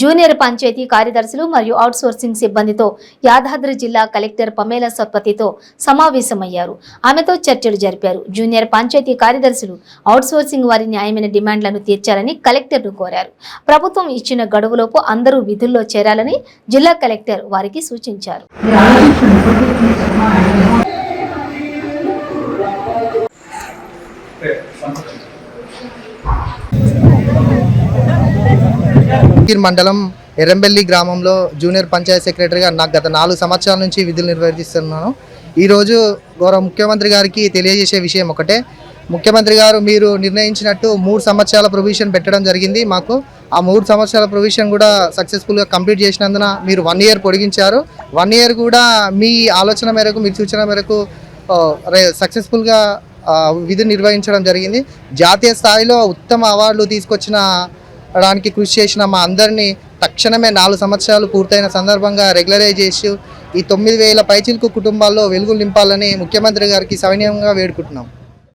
Junior panchayat కార్యదర్శులు మరియు outsourcing సిబ్బందితో యాదాద్రి జిల్లా కలెక్టర్ పమేల సత్పతితో సమావేశమయ్యారు. ఆమెతో చర్చలు జరిపారు. జూనియర్ పంచాయతీ కార్యదర్శులు అవుట్సోర్సింగ్ వారి న్యాయమైన డిమాండ్లను తీర్చాలని కలెక్టర్ను కోరారు. ప్రభుత్వం ఇచ్చిన గడువులోపు అందరూ విధుల్లో చేరాలని జిల్లా కలెక్టర్ వారికి సూచించారు. మండలం ఎర్రంబెల్లి గ్రామంలో జూనియర్ పంచాయత్ సెక్రటరీగా నాకు గత నాలుగు సంవత్సరాల నుంచి విధులు నిర్వహిస్తున్నాను. ఈరోజు గౌరవ ముఖ్యమంత్రి గారికి తెలియజేసే విషయం ఒకటే. ముఖ్యమంత్రి గారు మీరు నిర్ణయించినట్టు మూడు సంవత్సరాల ప్రొవిజన్ పెట్టడం జరిగింది. మాకు ఆ మూడు సంవత్సరాల ప్రొవిజన్ కూడా సక్సెస్ఫుల్గా కంప్లీట్ చేసినందున మీరు వన్ ఇయర్ పొడిగించారు. వన్ ఇయర్ కూడా మీ ఆలోచన మేరకు మీ సూచన మేరకు సక్సెస్ఫుల్గా విధి నిర్వహించడం జరిగింది. జాతీయ స్థాయిలో ఉత్తమ అవార్డులు తీసుకొచ్చిన దానికి కృషి చేసిన మా అందరినీ తక్షణమే నాలుగు సంవత్సరాలు పూర్తయిన సందర్భంగా రెగ్యులరైజ్ చేసి ఈ తొమ్మిది వేల పైచిలకు కుటుంబాల్లో వెలుగులు నింపాలని ముఖ్యమంత్రి గారికి సవినయంగా వేడుకుంటున్నాం.